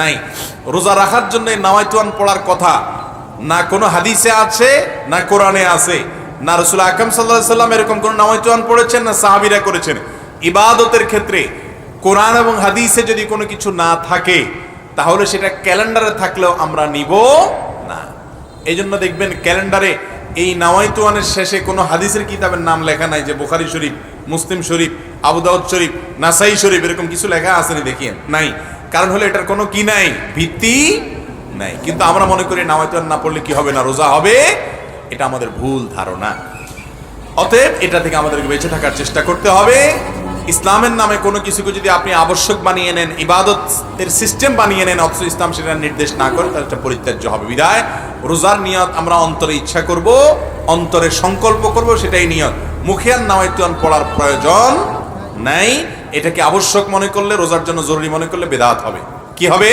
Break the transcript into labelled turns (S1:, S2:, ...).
S1: নাই। রোজা রাখার জন্য নামাইতুয়ান পড়ার কথা। না কোনো হাদিসে আছে, না কোরআনে আছে। না রসুল আকরম সাল্লাহ সাল্লাম এরকম কোনো নামাইতুয়ান পড়েছেন, না সাহাবিরা করেছেন। ইবাদতের ক্ষেত্রে কোরআন এবং হাদিসে যদি কোনো কিছু না থাকে, তাহলে সেটা ক্যালেন্ডারে থাকলেও আমরা নিব না। এই জন্য দেখবেন ক্যালেন্ডারে এই নাওয়াইতুয়ানের শেষে কোনো হাদিসের কিতাবের নাম লেখা নাই যে বুখারি শরীফ, মুসলিম শরীফ আবুদাউদ শরীফ, নাসাই শরীফ, এরকম কিছু লেখা আসেনি, দেখিয়েন। নাই। কারণ হলো এটার কোনো কি নাই? ভিত্তি নাই। কিন্তু আমরা মনে করি নাওয়াইতুয়ান না পড়লে কি হবে না, রোজা হবে? এটা আমাদের ভুল ধারণা। অতএব এটা থেকে আমাদেরকে বেঁচে থাকার চেষ্টা করতে হবে। ইসলামের নামে কোনো কিছুকে যদি আপনি আবশ্যক বানিয়ে নেন, ইবাদতের সিস্টেম বানিয়ে নেন, অথচ ইসলাম সেটা নির্দেশ না করে, তাহলে পরিত্যাজ্য হবে। বিদায়, রোজার নিয়ত আমরা অন্তরে ইচ্ছা করব, অন্তরে সংকল্প করব, সেটাই নিয়ত। মুখিয়ান নামাইতুয়ান পড়ার প্রয়োজন নাই। এটাকে আবশ্যক মনে করলে রোজার জন্য জরুরি মনে করলে বেদাত হবে। কি হবে?